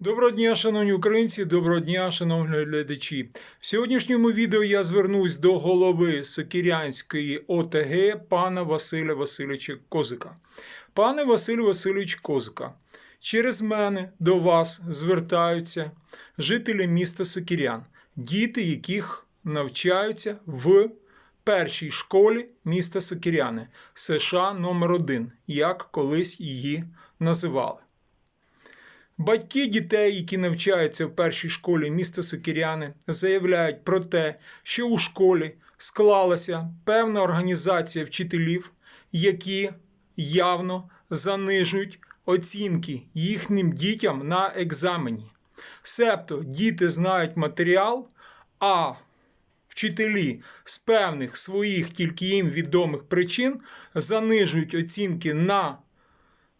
Доброго дня, шановні українці, доброго дня, шановні глядачі. В сьогоднішньому відео я звернусь до голови Сокірянської ОТГ пана Василя Васильовича Козика. Пане Василь Васильович Козика, через мене до вас звертаються жителі міста Сокірян, діти, яких навчаються в першій школі міста Сокіряни, США номер 1 як колись її називали. Батьки дітей, які навчаються в першій школі міста Сокіряни, заявляють про те, що у школі склалася певна організація вчителів, які явно занижують оцінки їхнім дітям на екзамені. Себто діти знають матеріал, а вчителі з певних своїх тільки їм відомих причин занижують оцінки на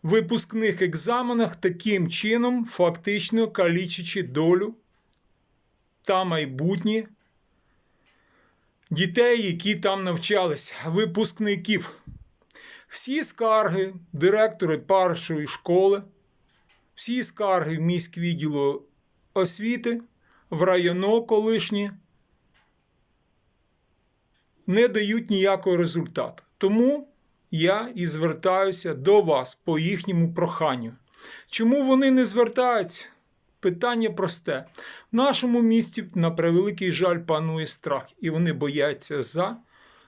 випускних екзаменах таким чином, фактично калічачи долю та майбутнє дітей, які там навчалися, випускників. Всі скарги директори першої школи, всі скарги в міськвідділу освіти, в районо колишнє не дають ніякого результату. Тому я і звертаюся до вас по їхньому проханню. Чому вони не звертаються? Питання просте. В нашому місті, на превеликий жаль, панує страх, і вони бояться за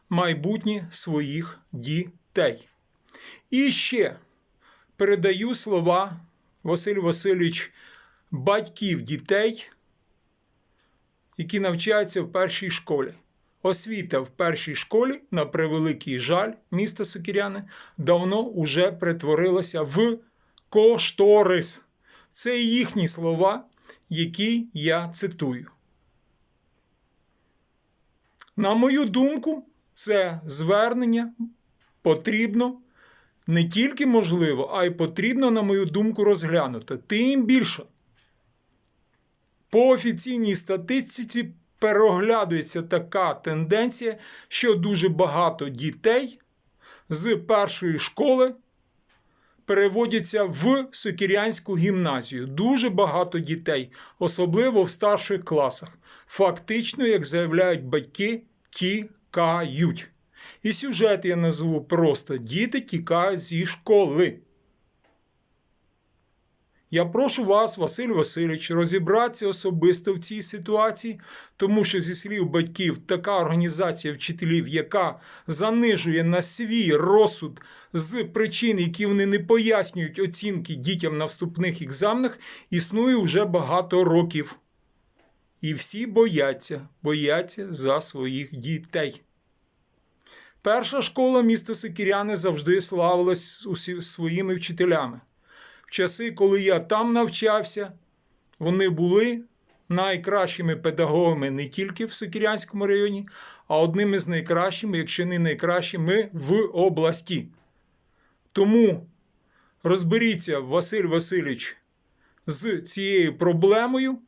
майбутнє своїх дітей. І ще передаю слова Василь Васильович батьків дітей, які навчаються в першій школі. Освіта в першій школі, на превеликий жаль, міста Сокіряни, давно уже перетворилася в кошторис. Це їхні слова, які я цитую. На мою думку, це звернення потрібно не тільки можливо, а й потрібно, на мою думку, розглянути. Тим більше. По офіційній статистиці переглядується така тенденція, що дуже багато дітей з першої школи переводяться в Сокірянську гімназію. Дуже багато дітей, особливо в старших класах. Фактично, як заявляють батьки, тікають. І сюжет я назву просто Діти тікають зі школи. Я прошу вас, Василь Васильович, розібратися особисто в цій ситуації, тому що, зі слів батьків, така організація вчителів, яка занижує на свій розсуд з причин, які вони не пояснюють оцінки дітям на вступних екзаменах, існує вже багато років. І всі бояться, бояться за своїх дітей. Перша школа міста Сикіряни завжди славилась своїми вчителями. В часи, коли я там навчався, вони були найкращими педагогами не тільки в Сокірянському районі, а одними з найкращими, якщо не найкращими, в області. Тому розберіться, Василь Васильович, з цією проблемою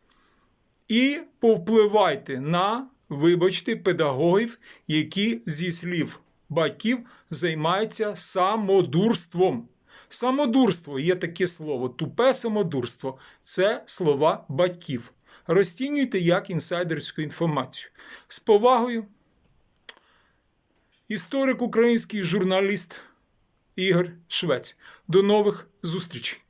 і повпливайте на, вибачте, педагогів, які зі слів батьків займаються самодурством. Самодурство є таке слово, тупе самодурство це слова батьків. Розцінюйте як інсайдерську інформацію. З повагою, історик український журналіст Ігор Швець. До нових зустрічей!